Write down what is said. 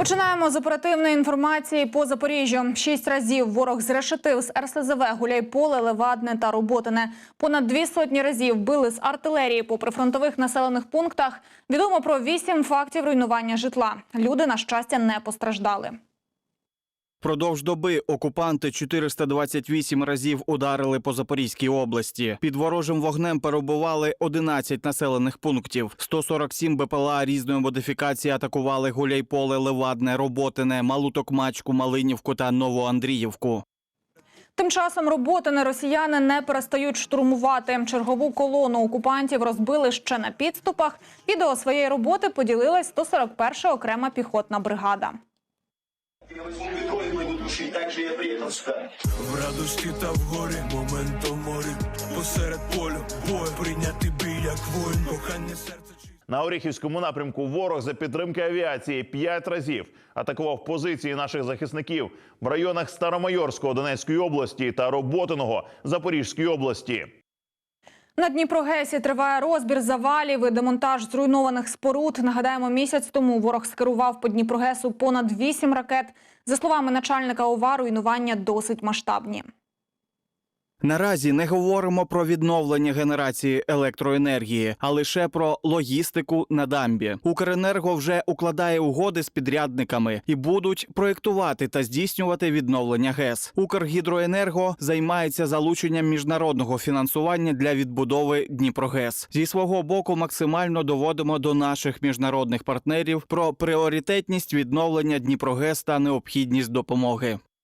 Починаємо з оперативної інформації по Запоріжжю. Шість разів ворог зрешетив з РСЗВ Гуляйполе, Левадне та Роботине. Понад дві сотні разів били з артилерії по прифронтових населених пунктах. Відомо про вісім фактів руйнування житла. Люди, на щастя, не постраждали. Продовж доби окупанти 428 разів ударили по Запорізькій області. Під ворожим вогнем перебували 11 населених пунктів. 147 БПЛА різної модифікації атакували Гуляйполе, Левадне, Роботине, Малу Токмачку, Малинівку та Новоандріївку. Тим часом роботи росіяни не перестають штурмувати. Чергову колону окупантів розбили ще на підступах. Відео своєї роботи поділилась 141-ша окрема піхотна бригада. Возьму и пойду так же я приехал сюда. В радості та в горі, моментом морі, посеред полю, бою прийняти бій, як воїн, кохання серце чи. На Оріхівському напрямку ворог за підтримки авіації п'ять разів атакував позиції наших захисників в районах Старомайорського Донецької області та Роботиного Запорізької області. На Дніпрогесі триває розбір завалів і демонтаж зруйнованих споруд. Нагадаємо, місяць тому ворог скерував по Дніпрогесу понад вісім ракет. За словами начальника ОВА, руйнування досить масштабні. Наразі не говоримо про відновлення генерації електроенергії, а лише про логістику на дамбі. Укренерго вже укладає угоди з підрядниками і будуть проєктувати та здійснювати відновлення ГЕС. Укргідроенерго займається залученням міжнародного фінансування для відбудови Дніпрогес. Зі свого боку максимально доводимо до наших міжнародних партнерів про пріоритетність відновлення Дніпрогес та необхідність допомоги.